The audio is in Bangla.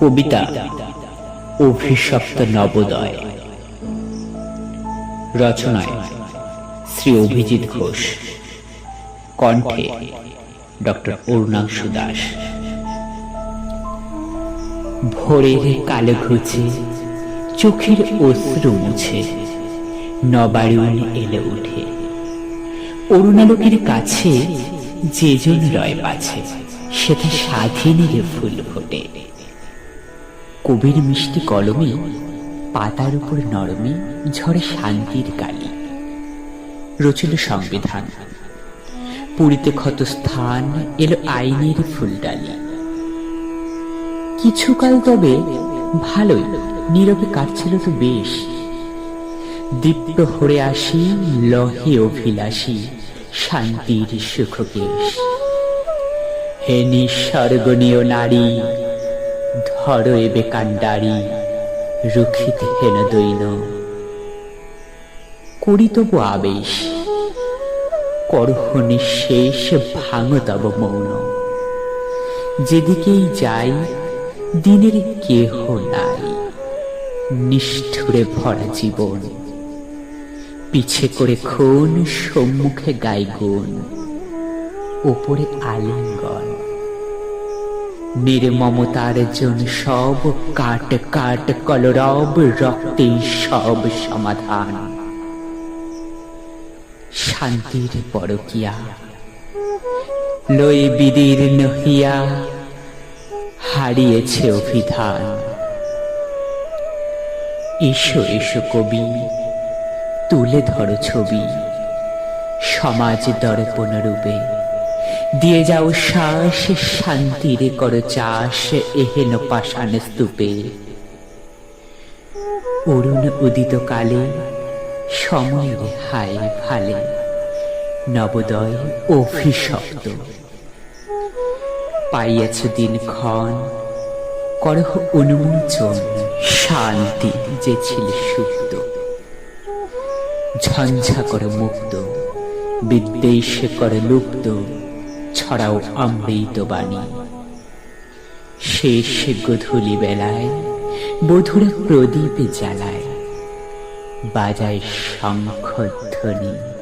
কবিতা অভিশপ্ত নবোদয়। রচনায় শ্রী অভিজিৎ ঘোষ। কণ্ঠে ডক্টর অরুণাংশু দাস। ভোরের কালো ঘুচে চোখের অশ্রু মুছে নবারুণ এলে উঠে। অরুণালোকের কাছে যেজন রয় পাছে, সেটা স্বাধীনের ফুল ফোটে। কবির মিষ্টি কলমে, পাতার উপর নরমে ঝরে শান্তির কালি রচিল সংবিধান। পুরীতে ক্ষত স্থান, এলো আইনের ফুলডালি। কিছুকাল তবে ভালোই, নীরবে কাটছিল তো বেশ। দীপ্ত হরে আসি, লহে অভিলাষী, শান্তির সুখকেশ হে নিঃস্বর্গনীয় নারী ধর এবে কাণ্ডারি রুখিত হেন দৈন। করি তবু আবেশ, করহ নিঃশেষ, ভাঙ তব মৌন। যেদিকেই যাই, দিনের কেহ নাই, নিষ্ঠুরে ভরা জীবন। পিছে করে খুন সম্মুখে গাই গুণ ওপরে আলিঙ্গন। নির্মমতার জন সব কাট কাট, কলরব রক্তে সব সমাধান। শান্তির পরকিয়া লই বিদির নহিয়া হারিয়েছে অভিধান। এসো এসো কবি, তুলে ধরো ছবি, সমাজ দর্পণ রূপে দিয়ে যাও শ্বাস, শান্তির কর চাষ, এহেন পাষাণ স্তূপে। অরুণ উদিত কালে সময়ের হায় ভালে, নবোদয় অভিশপ্ত পাইয়াছ দিন ক্ষণ, করহ উন্মোচন শান্তি যে ছিল সুপ্ত। ঝঞ্ঝা করে মুক্ত, বিদ্বেষে করে লুপ্ত ছড়াও অমৃত বাণী। শেষ গধূলি বেলায় বধুরা প্রদীপ জ্বালায়। বাজায় শঙ্খ ধ্বনি